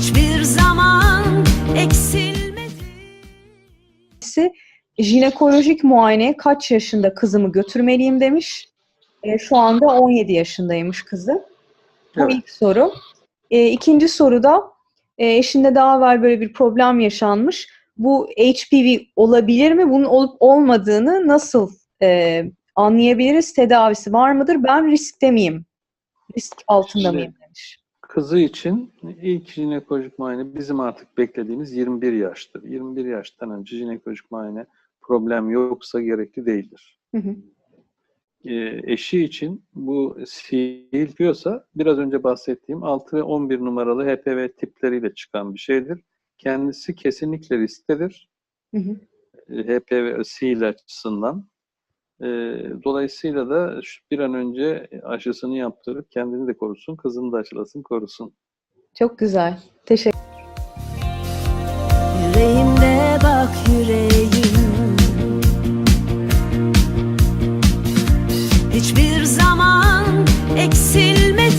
hiçbir zaman eksilmedi. Jinekolojik muayene kaç yaşında kızımı götürmeliyim demiş. E, şu anda 17 yaşındaymış kızı. Bu evet. ilk soru. E, ikinci soruda e, eşinde daha evvel böyle bir problem yaşanmış. Bu HPV olabilir mi? Bunun olup olmadığını nasıl e, anlayabiliriz? Tedavisi var mıdır? Ben riskte miyim? Risk altında işte, mıyım demiş. Kızı için ilk jinekolojik muayene bizim artık beklediğimiz 21 yaştır. 21 yaştan önce jinekolojik muayene problem yoksa gerekli değildir. Hı hı. Ee, eşi için bu sil diyorsa biraz önce bahsettiğim 6 ve 11 numaralı HPV tipleriyle çıkan bir şeydir. Kendisi kesinlikle risktedir. Hı hı. e, HPV sil açısından. E, dolayısıyla da bir an önce e, aşısını yaptırıp kendini de korusun, kızını da aşılasın, korusun. Çok güzel. Teşekkür Yüreğimde bak yüreğim Hiçbir zaman eksilmez